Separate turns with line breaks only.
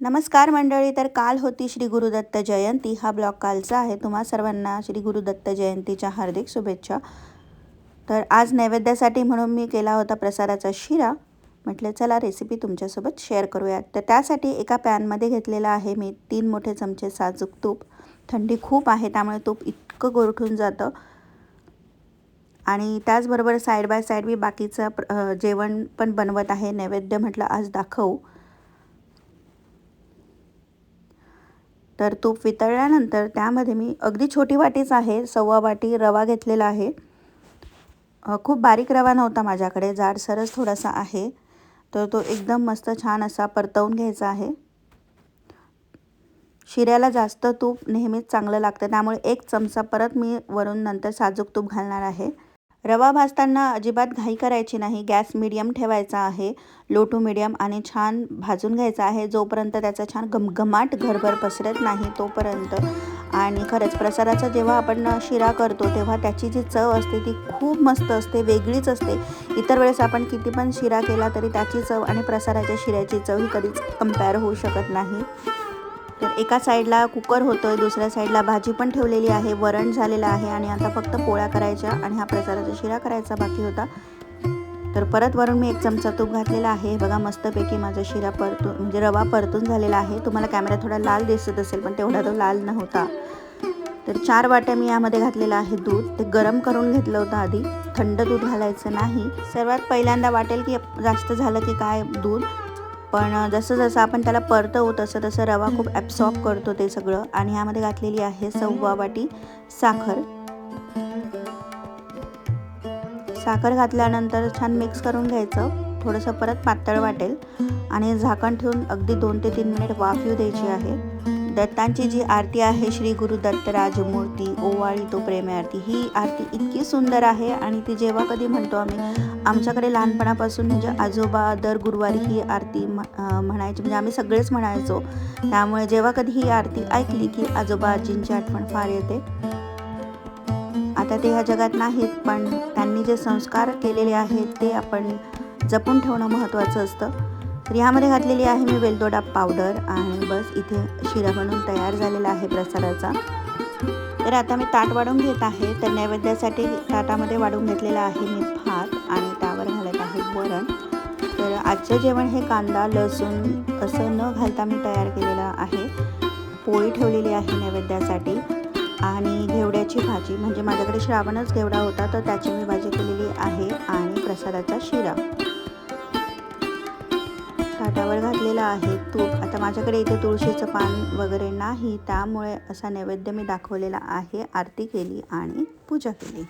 नमस्कार मंडळी तर काल होती श्री गुरुदत्त जयंती. हा ब्लॉग कालचा आहे. तुम्हा सर्वांना श्री गुरुदत्त जयंतीच्या हार्दिक शुभेच्छा. तर आज नैवेद्यासाठी म्हणून मी केला होता प्रसादाचा शिरा. म्हटलं चला रेसिपी तुमच्यासोबत शेअर करूयात. तर त्यासाठी एका पॅनमध्ये घेतलेला आहे मी तीन मोठे चमचे साजूक तूप. थंडी खूप आहे त्यामुळे तूप इतकं गोरठून जातं. आणि त्याचबरोबर साईड बाय साईड मी बाकीचं जेवण पण बनवत आहे. नैवेद्य म्हटलं आज दाखवू. तर तूप वितळल्यानंतर त्यामध्ये मी अगदी छोटी वाटीच आहे सव्वा वाटी रवा घेतलेला आहे. खूप बारीक रवा नव्हता माझ्याकडे जाडसरच थोडासा आहे. तर तो एकदम मस्त छान असा परतवून घ्यायचा आहे. शिऱ्याला जास्त तूप नेहमीच चांगलं लागतं त्यामुळे एक चमचा परत मी वरून नंतर साजूक तूप घालणार आहे. रवा भाजताना अजिबात घाई करायची नाही. गॅस मिडियम ठेवायचा आहे. लो टू मिडियम आणि छान भाजून घ्यायचा आहे. जोपर्यंत त्याचा छान घमघमाट घरभर पसरत नाही तोपर्यंत. आणि खरंच प्रसादाचा जेव्हा आपण शिरा करतो तेव्हा त्याची जी चव असते ती खूप मस्त असते वेगळीच असते. इतर वेळेस आपण किती पण शिरा केला तरी त्याची चव आणि प्रसाराच्या शिऱ्याची चव ही कधीच कंपेअर होऊ शकत नाही. तर एका साईडला कुकर होतो आहे दुसऱ्या साईडला भाजी पण ठेवलेली आहे वरण झालेलं आहे आणि आता फक्त पोळ्या करायच्या आणि हा प्रसादाचा शिरा करायचा बाकी होता. तर परत वरून मी एक चमचा तूप घातलेला आहे. बघा मस्तपैकी माझा शिरा परतून म्हणजे रवा परतून झालेला आहे. तुम्हाला कॅमेरा थोडा लाल दिसत असेल पण तेवढा तो लाल नव्हता. तर चार वाट्या मी यामध्ये घातलेलं आहे दूध. ते गरम करून घेतलं होतं आधी. थंड दूध घालायचं नाही. सर्वात पहिल्यांदा वाटेल की जास्त झालं की काय? दूध. पण जसं जसं आपण त्याला परतवू तसं तसं रवा खूप ॲब्सॉर्ब करतो ते सगळं. आणि ह्यामध्ये घातलेली आहे सव्वा वाटी साखर. साखर घातल्यानंतर छान मिक्स करून घ्यायचं. थोडंसं परत पातळ वाटेल. आणि झाकण ठेवून अगदी दोन ते तीन मिनिट वाफ येऊ द्यायची आहे. दत्तांची जी आरती आहे श्री गुरु दत्त राजमूर्ती ओवाळी तो प्रेम आरती ही आरती इतकी सुंदर आहे आणि ती जेव्हा कधी म्हणतो आम्ही आमच्याकडे लहानपणापासून म्हणजे आजोबा दर गुरुवारी ही आरती म्हणायची म्हणजे आम्ही सगळेच म्हणायचो. त्यामुळे जेव्हा कधी ही आरती ऐकली की आजोबा आजींची आठवण फार येते. आता ते ह्या जगात नाहीत पण त्यांनी जे संस्कार केलेले आहेत ते आपण जपून ठेवणं महत्त्वाचं असतं. तर ह्यामध्ये घातलेली आहे मी वेलदोडा पावडर आणि बस इथे शिरा बनवून तयार झालेला आहे प्रसादाचा. तर आता मी ताट वाढून घेत आहे. तर नैवेद्यासाठी ताटामध्ये वाढून घेतलेला आहे मी भात आणि त्यावर घालत आहे वरण. तर आजचं जेवण हे कांदा लसूण असं न घालता मी तयार केलेलं आहे. पोळी ठेवलेली आहे नैवेद्यासाठी. आणि घेवड्याची भाजी म्हणजे माझ्याकडे श्रावणच घेवडा होता तर त्याची मी भाजी केलेली आहे आणि प्रसादाचा शिरा. ताटावर घातलेला आहे. तूप. आता माझ्याकडे इथे तुळशीचं पान वगैरे नाही. त्यामुळे असा नैवेद्य मी दाखवलेला आहे. आरती केली आणि पूजा केली.